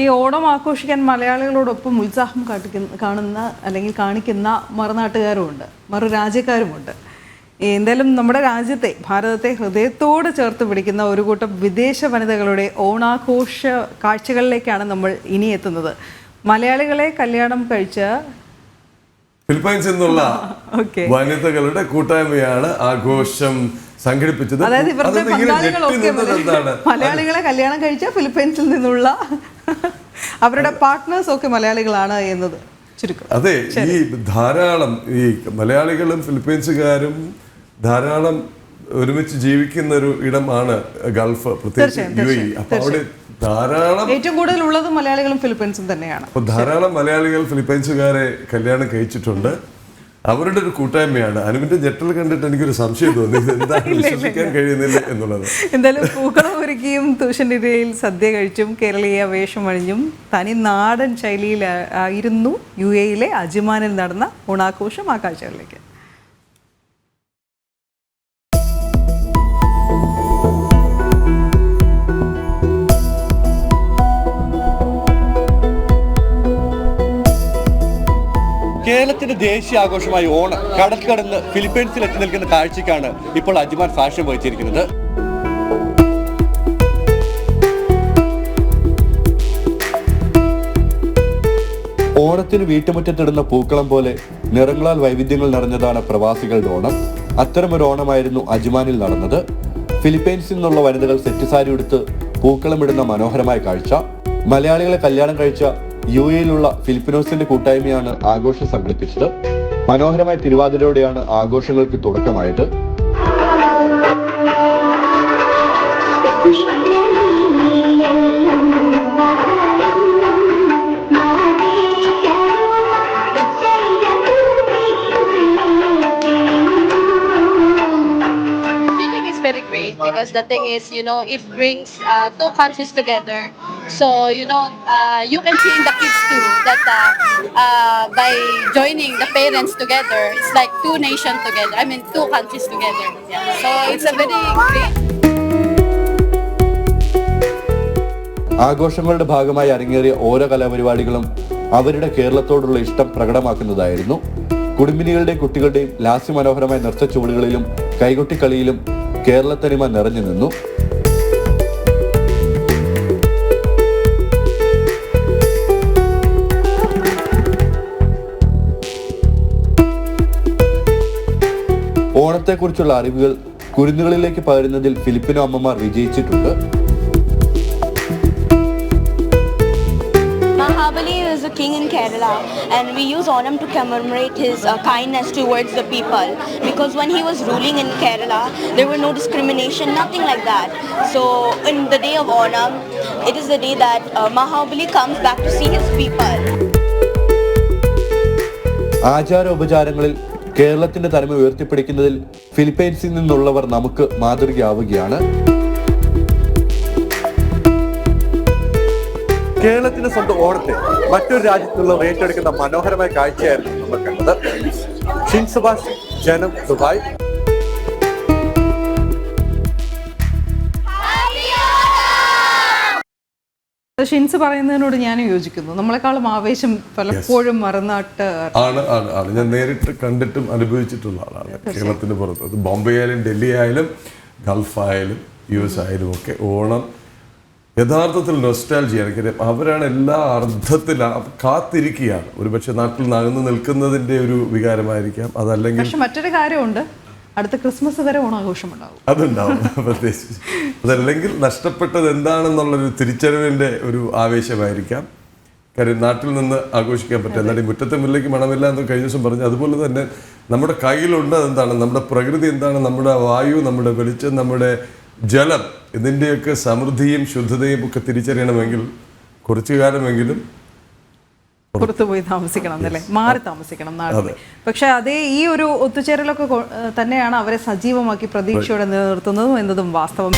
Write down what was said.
ഈ ഓണം ആഘോഷിക്കാൻ മലയാളികളോടൊപ്പം ഉത്സാഹം കാട്ടിക്കുന്ന കാണുന്ന അല്ലെങ്കിൽ കാണിക്കുന്ന മറുനാട്ടുകാരുമുണ്ട് മറു രാജ്യക്കാരുമുണ്ട് എന്തായാലും നമ്മുടെ രാജ്യത്തെ ഭാരതത്തെ ഹൃദയത്തോട് ചേർത്ത് പിടിക്കുന്ന ഒരു കൂട്ടം വിദേശ വനിതകളുടെ ഓണാഘോഷ കാഴ്ചകളിലേക്കാണ് നമ്മൾ ഇനി എത്തുന്നത്. മലയാളികളെ കല്യാണം കഴിച്ച് ഫിലിപ്പൈൻസ് എന്നുള്ള വനിതകളുടെ കൂട്ടായ്മയാണ് ആഘോഷം സംഘടിപ്പിച്ചത്. അതായത് ഇവരുടെ എന്താണ്? മലയാളികളെ കല്യാണം കഴിച്ച ഫിലിപ്പൈൻസിൽ നിന്നുള്ള അവരുടെ പാർട്ട്നേഴ്സ് ഒക്കെ മലയാളികളാണ് എന്നത് ചുരുക്കം. അതെ ഈ ധാരാളം ഈ മലയാളികളും ഫിലിപ്പീൻസുകാരും ധാരാളം ഒരുമിച്ച് ജീവിക്കുന്ന ഒരു ഇടമാണ് ഗൾഫ് പ്രത്യേകിച്ച് യു എ അപ്പൊ അവിടെ ധാരാളം ഏറ്റവും കൂടുതൽ ഉള്ളത് മലയാളികളും ഫിലിപ്പീൻസും തന്നെയാണ്. ധാരാളം മലയാളികൾ ഫിലിപ്പീൻസുകാരെ കല്യാണം കഴിച്ചിട്ടുണ്ട്. അവരുടെ ഒരു കൂട്ടായ്മയാണ്. അനുവിന്റെ ഞെട്ടൽ കണ്ടിട്ട് എനിക്കൊരു സംശയം തോന്നി. എന്താ എന്താണ് വിശ്വസിക്കാൻ കഴിയുന്നില്ല എന്നുള്ളത്. എന്തായാലും പൂക്കളം ഒരുക്കിയും തൂഷനിരയിൽ സദ്യ കഴിച്ചും കേരളീയ വേഷം അണിഞ്ഞും തനി നാടൻ ശൈലിയിൽ ആയിരുന്നു യു എയിലെ അജിമാനിൽ നടന്ന ഓണാഘോഷം ആ കാഴ്ചകളിലേക്ക് കേരളത്തിന്റെ ദേശീയ ആഘോഷമായി ഓണം കടൽക്കടന്ന് കടന്ന് ഫിലിപ്പീൻസിൽ എത്തി നിൽക്കുന്ന കാഴ്ചയ്ക്കാണ് ഇപ്പോൾ അജ്മാൻ ഫാഷൻ വഹിച്ചിരിക്കുന്നത്. ഓണത്തിന് വീട്ടുമുറ്റത്തിടുന്ന പൂക്കളം പോലെ നിറങ്ങളാൽ വൈവിധ്യങ്ങൾ നിറഞ്ഞതാണ് പ്രവാസികളുടെ ഓണം. അത്തരമൊരു ഓണമായിരുന്നു അജ്മാനിൽ നടന്നത്. ഫിലിപ്പൈൻസിൽ നിന്നുള്ള വനിതകൾ സെറ്റ് സാരി ഉടുത്ത് പൂക്കളമിടുന്ന മനോഹരമായ കാഴ്ച. മലയാളികളെ കല്യാണം കഴിച്ച യു എയിലുള്ള ഫിലിപ്പിനോസിന്റെ കൂട്ടായ്മയാണ് ആഘോഷം സംഘടിപ്പിച്ചത്. മനോഹരമായ തിരുവാതിരയോടെയാണ് ആഘോഷങ്ങൾക്ക് തുടക്കമായത്. Because the thing is you know it brings uh, two countries together. So, you know, uh, you can see in the kids too that uh, uh, by joining the parents together, it's like two nations together. I mean, two countries together. Yeah. So it's a very great. ആഘോഷങ്ങളുടെ ഭാഗമായി അരങ്ങേറിയ ഓരോ കലാപരിപാടികളും അവരുടെ കേരളത്തോടുള്ള ഇഷ്ടം പ്രകടമാക്കുന്നതായിരുന്നു കുടുംബിനികളുടെയും കുട്ടികളുടെയും ലാസ്യമനോഹരമായ നൃത്ത ചുവടുകളിലും കൈകൊട്ടിക്കളിയിലും കേരളത്തനിമ നിറഞ്ഞു നിന്നു ഓണത്തെക്കുറിച്ചുള്ള അറിവുകൾ കുരുന്നുകളിലേക്ക് പകരുന്നതിൽ ഫിലിപ്പിനോ അമ്മമാർ വിജയിച്ചിട്ടുണ്ട് Mahabali is a king in Kerala, and we use Onam to commemorate his uh, kindness towards the people. Because when he was ruling in Kerala, there were no discrimination, nothing like that. So, in the day of Onam, it is the day that uh, Mahabali comes back to see his people. ആചാര ഉപചാരങ്ങളിൽ കേരളത്തിന്റെ തനിമ ഉയർത്തിപ്പിടിക്കുന്നതിൽ ഫിലിപ്പൈൻസിൽ നിന്നുള്ളവർ നമുക്ക് മാതൃകയാവുകയാണ്. കേരളത്തിന്റെ സ്വന്തം ഓണത്തെ മറ്റൊരു രാജ്യത്തുള്ളവർ ഏറ്റെടുക്കുന്ന മനോഹരമായ കാഴ്ചയായിരുന്നു നമ്മൾ കണ്ടത്. ജനം ദുബായ്. ഷിൻസ് പറയുന്നതിനോട് ഞാൻ യോജിക്കുന്നു. നമ്മളെക്കാളും ആവേശം പലപ്പോഴും മറന്നാട്ട് ആണ് ആണ് ആണ്. ഞാൻ നേരിട്ട് കണ്ടിട്ടും അനുഭവിച്ചിട്ടുള്ള ആളാണ് കേരളത്തിന് പുറത്ത്. അത് ബോംബെ ആയാലും ഡൽഹി ആയാലും ഗൾഫ് ആയാലും യു എസ് ആയാലും ഒക്കെ ഓണം യഥാർത്ഥത്തിൽ നൊസ്റ്റാൾജിയാണ് കാര്യം അവരാണ് എല്ലാ അർത്ഥത്തിൽ കാത്തിരിക്കുകയാണ്. ഒരുപക്ഷെ നാട്ടിൽ നകന്നു നിൽക്കുന്നതിന്റെ ഒരു വികാരമായിരിക്കാം. അതല്ലെങ്കിൽ മറ്റൊരു കാര്യമുണ്ട്. അടുത്ത ക്രിസ്മസ് വരെ ഓണാഘോഷം ഉണ്ടാവും അതുണ്ടാവും. പ്രത്യേകിച്ച് അതല്ലെങ്കിൽ നഷ്ടപ്പെട്ടത് എന്താണെന്നുള്ളൊരു തിരിച്ചറിവിന്റെ ഒരു ആവേശമായിരിക്കാം. കാര്യം നാട്ടിൽ നിന്ന് ആഘോഷിക്കാൻ പറ്റും. എന്നാലും മുറ്റത്തെ മുല്ലയ്ക്ക് മണമില്ല എന്ന് കഴിഞ്ഞ ദിവസം പറഞ്ഞു അതുപോലെ തന്നെ നമ്മുടെ കയ്യിലുണ്ട് എന്താണ് നമ്മുടെ പ്രകൃതി എന്താണ്? നമ്മുടെ വായു നമ്മുടെ വെളിച്ചം നമ്മുടെ ജലം ഇതിന്റെയൊക്കെ സമൃദ്ധിയും ശുദ്ധതയും ഒക്കെ തിരിച്ചറിയണമെങ്കിൽ കുറച്ചു കാലമെങ്കിലും പുറത്തു പോയി താമസിക്കണം എന്നല്ലേ? മാറി താമസിക്കണം നാട്ടിൽ. പക്ഷെ അതേ ഈ ഒരു ഒത്തുചേരലൊക്കെ തന്നെയാണ് അവരെ സജീവമാക്കി പ്രതീക്ഷയോടെ നിലനിർത്തുന്നതും എന്നതും വാസ്തവം.